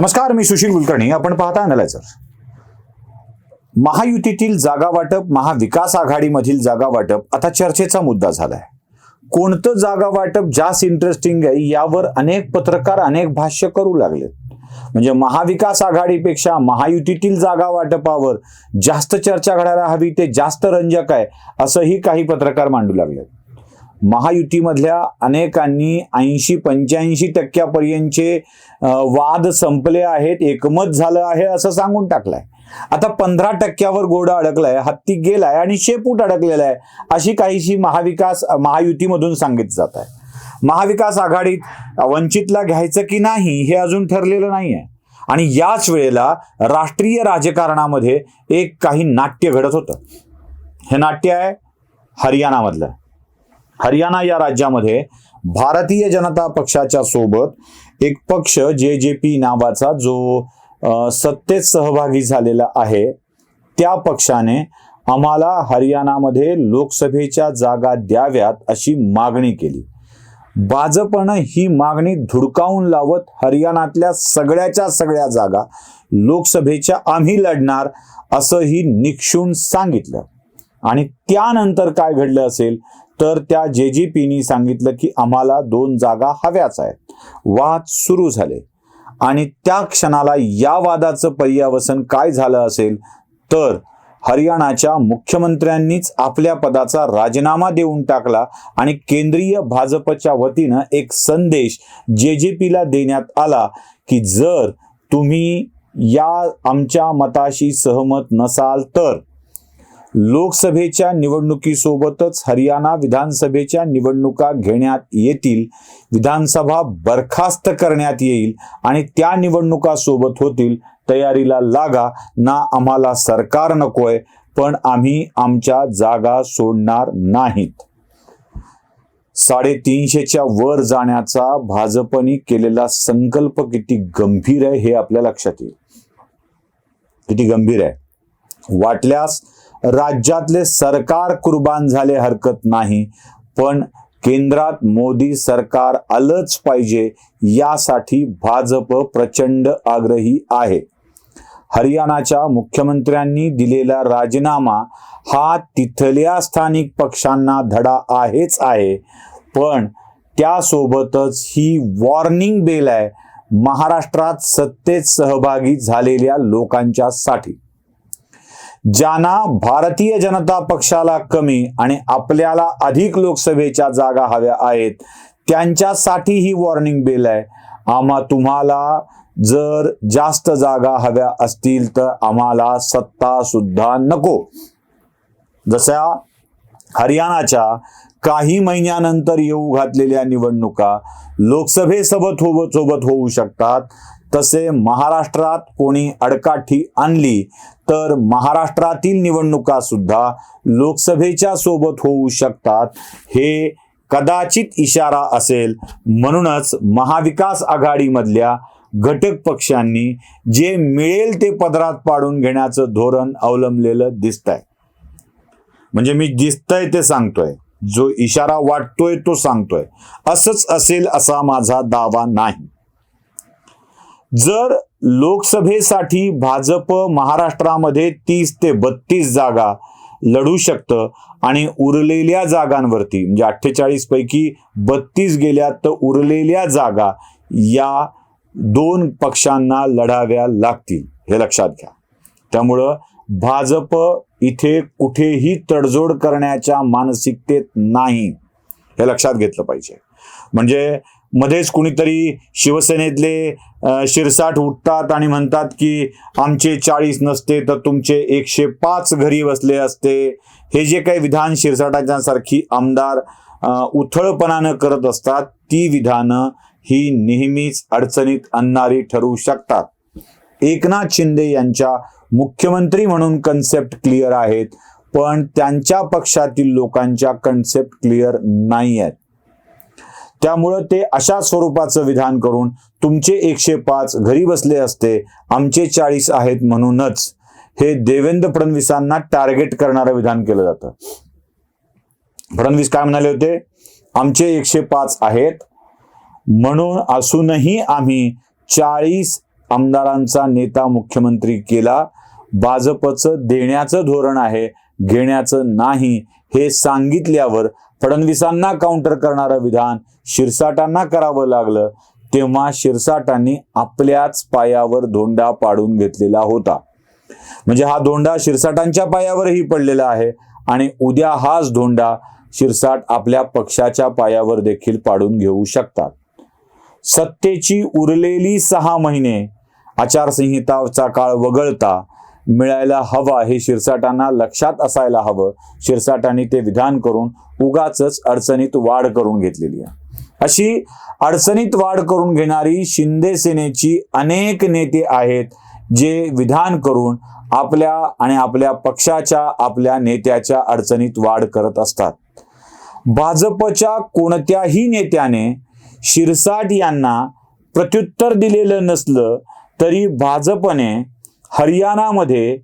नमस्कार मी सुशील कुलकर्णी. आपण पाहता अनलायझर महायुतीतील जागा वाटप महाविकास आघाडीमधील जागा वाटप आता चर्चेचा मुद्दा झालाय. कोणतं जागा वाटप जास्त इंटरेस्टिंग आहे यावर अनेक पत्रकार अनेक भाष्य करू लागले म्हणजे महाविकास आघाडीपेक्षा महायुतीतील जागा वाटपावर जास्त चर्चा घडायला हवी ते जास्त रंजक आहे असंही काही पत्रकार मांडू लागलेत. महायुतीमधल्या अनेकांनी ऐंशी पंच्याऐंशी टक्क्यापर्यंतचे वाद संपले आहेत एकमत झालं आहे असं सांगून टाकलंय. आता पंधरा टक्क्यावर घोडा अडकलाय हत्ती गेलाय आणि शेपूट अडकलेला आहे अशी काहीशी महाविकास महायुतीमधून सांगितलं जात आहे. महाविकास आघाडीत वंचितला घ्यायचं की नाही हे अजून ठरलेलं नाही आहे आणि याच वेळेला राष्ट्रीय राजकारणामध्ये एक काही नाट्य घडत होतं. हे नाट्य आहे हरियाणामधलं. हरियाणा या राज्यामध्ये भारतीय जनता पक्षाच्या सोबत एक पक्ष जे जे पी नावाचा जो सत्तेत सहभागी झालेला आहे त्या पक्षाने आम्हाला हरियाणामध्ये लोकसभेच्या जागा द्याव्यात अशी मागणी केली. भाजपनं ही मागणी धुडकावून लावत हरियाणातल्या सगळ्याच्या सगळ्या जागा लोकसभेच्या आम्ही लढणार असंही निक्षून सांगितलं. आणि त्यानंतर काय घडलं असेल? तर त्या जे जी पीनी सांगितलं की आम्हाला दोन जागा हव्याच आहेत. वाद सुरू झाले. आणि त्या क्षणाला या वादाचं पर्यावसन काय झालं असेल? तर हरियाणाच्या मुख्यमंत्र्यांनीच आपल्या पदाचा राजीनामा देऊन टाकला आणि केंद्रीय भाजपच्या वतीनं एक संदेश जे जे पीला देण्यात आला की जर तुम्ही या आमच्या मताशी सहमत नसाल तर लोकसभेच्या निवडणुकीसोबतच हरियाणा विधानसभेच्या निवडणुका घेण्यात येतील विधानसभा बरखास्त करण्यात येईल आणि त्या निवडणुका सोबत होतील तयारीला लागा ना आम्हाला सरकार नकोय पण आम्ही आमच्या जागा सोडणार नाहीत. साडेतीनशेच्या वर जाण्याचा भाजपने केलेला संकल्प किती गंभीर आहे हे आपल्या लक्षात येईल. किती गंभीर आहे. वाटल्यास राज्यातले सरकार कुर्बान झाले हरकत नाही. पण केंद्रात मोदी सरकार आलंच पाहिजे यासाठी भाजप प्रचंड आग्रही आहे. हरियाणाच्या मुख्यमंत्र्यांनी दिलेला राजीनामा हा तिथल्या स्थानिक पक्षांना धडा आहेच आहे. पण त्यासोबतच ही वॉर्निंग बेल आहे. महाराष्ट्रात सत्तेत सहभागी झालेल्या लोकांच्या साठी ज्यांना भारतीय जनता पक्षाला कमी आणि आपल्याला अधिक लोकसभेच्या जागा हव्या आहेत त्यांच्यासाठी ही वॉर्निंग बेल आहे. आम्हा तुम्हाला जर जास्त जागा हव्या असतील तर आम्हाला सत्ता सुद्धा नको. जशा हरियाणाच्या काही महिन्यानंतर येऊ घातलेल्या निवडणुका लोकसभेसोबत हो सोबत होऊ शकतात. तसे महाराष्ट्रात कोणी अडकाठी आणली तर महाराष्ट्रातील निवडणुका सुद्धा लोकसभेच्या सोबत होऊ शकतात. हे कदाचित इशारा असेल. म्हणूनच महाविकास आघाडीमधल्या घटक पक्षांनी जे मिळेल ते पदरात पाडून घेण्याचं धोरण अवलंबलेलं दिसतंय. म्हणजे मी दिसतंय ते सांगतोय. जो इशारा वाटतोय तो सांगतोय. असंच असेल असा माझा दावा नाही. जर लोकसभेसाठी भाजप महाराष्ट्रामध्ये तीस ते बत्तीस जागा लढू शकतं आणि उरलेल्या जागांवरती म्हणजे अठ्ठेचाळीस पैकी बत्तीस गेल्या तर उरलेल्या जागा या दोन पक्षांना लढाव्या लागतील हे लक्षात घ्या. त्यामुळं भाजप इथे कुठेही तडजोड करण्याच्या मानसिकतेत नाही हे लक्षात घेतलं पाहिजे. म्हणजे मध्येच कुणीतरी शिवसेनेतले शिरसाट उठतात आणि म्हणतात की आमचे चाळीस नसते तर तुमचे एकशे पाच घरी बसले असते. हे जे काही विधान शिरसाटांसारखी आमदार उथळपणानं करत असतात ती विधानं ही नेहमीच अडचणीत आणणारी ठरू शकतात. एकनाथ शिंदे यांच्या मुख्यमंत्री म्हणून कन्सेप्ट क्लिअर आहेत पण त्यांच्या पक्षातील लोकांच्या कन्सेप्ट क्लिअर नाही आहेत त्यामुळं ते अशा स्वरूपाचं विधान करून तुमचे एकशे पाच घरी बसले असते आमचे चाळीस आहेत म्हणूनच. हे देवेंद्र फडणवीसांना टार्गेट करणारं विधान केलं जातं. फडणवीस काय म्हणाले होते? आमचे एकशे पाच आहेत म्हणून असूनही आम्ही चाळीस आमदारांचा नेता मुख्यमंत्री केला. भाजपचं देण्याचं धोरण आहे घेण्याचं नाही हे सांगितल्यावर फडणवीसांना काउंटर करणारं विधान शिरसाटांना करावं लागलं तेव्हा शिरसाटांनी आपल्याच पायावर धोंडा पाडून घेतलेला होता. म्हणजे हा धोंडा शिरसाटांच्या पायावरही पडलेला आहे आणि उद्या हाच धोंडा शिरसाट आपल्या पक्षाच्या पायावर देखील पाडून घेऊ शकतात. सत्तेची उरलेली सहा महिने आचारसंहिताचा काळ वगळता मिळायला हवा हे शिरसाटांना लक्षात असायला हवं. शिरसाटांनी ते विधान करून उगाच अडचणीत वाढ करून घेतलेली आहे. अशी अडचणीत वाढ करून घेणारी शिंदे सेनेची अनेक नेते आहेत जे विधान करून आपल्या आणि आपल्या पक्षाच्या आपल्या नेत्याच्या अडचणीत वाढ करत असतात. भाजपच्या कोणत्याही नेत्याने शिरसाट यांना प्रत्युत्तर दिलेलं नसलं तरी भाजपने हरियाणामध्ये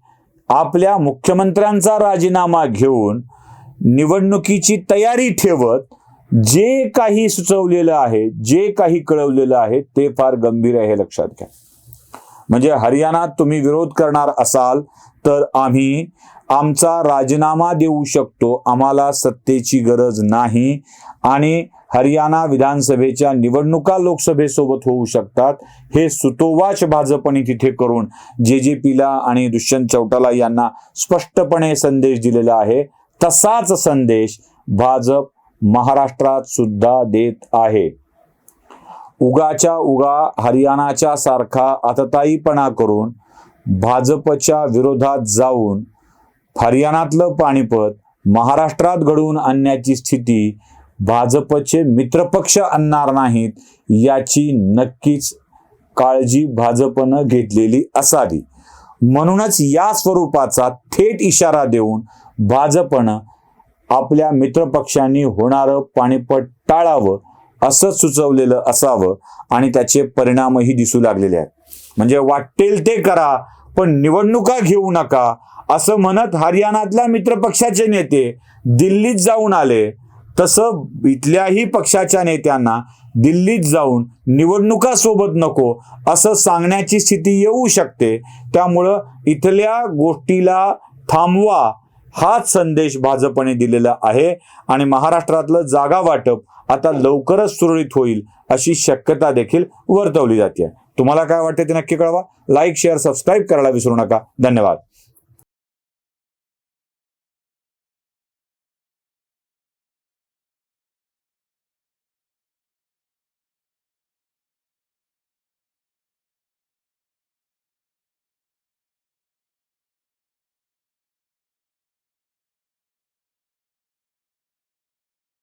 आपल्या मुख्यमंत्र्यांचा राजीनामा घेऊन निवडणुकीची तयारी ठेवत जे काही सुचवलेलं आहे जे काही कळवलेलं आहे ते फार गंभीर आहे हे लक्षात घ्या. म्हणजे हरियाणात तुम्ही विरोध करणार असाल तर आम्ही आमचा राजीनामा देऊ शकतो. आम्हाला सत्तेची गरज नाही आणि हरियाणा विधानसभेच्या निवडणुका लोकसभेसोबत होऊ शकतात. हे सुतोवाच भाजपने तिथे करून जे जे पीला आणि दुष्यंत चौटाला यांना स्पष्टपणे संदेश दिलेला आहे. तसाच संदेश भाजप महाराष्ट्रात सुद्धा देत आहे. उगाच्या उगा हरियाणाच्या सारखा आतताईपणा करून भाजपच्या विरोधात जाऊन हरियाणातलं पाणीपत महाराष्ट्रात घडवून आणण्याची स्थिती भाजपचे मित्रपक्ष आणणार नाहीत याची नक्कीच काळजी भाजपनं घेतलेली असावी. म्हणूनच या स्वरूपाचा थेट इशारा देऊन भाजपनं आपल्या मित्रपक्षांनी होणारं पाणीपट टाळावं असं सुचवलेलं असावं आणि त्याचे परिणामही दिसू लागलेले आहेत. म्हणजे वाटेल ते करा पण निवडणुका घेऊ नका असं म्हणत हरियाणातल्या मित्रपक्षाचे नेते दिल्लीत जाऊन आले तसं इथल्याही पक्षाच्या नेत्यांना दिल्लीत जाऊन निवडणुका सोबत नको असं सांगण्याची स्थिती येऊ शकते. त्यामुळं इथल्या गोष्टीला थांबवा हाच संदेश भाजपने दिलेला आहे आणि महाराष्ट्रातलं जागा वाटप आता लवकरच सुरळीत होईल अशी शक्यता देखील वर्तवली जाते. तुम्हाला काय वाटते ते नक्की कळवा. लाईक शेअर सबस्क्राईब करायला विसरू नका. धन्यवाद.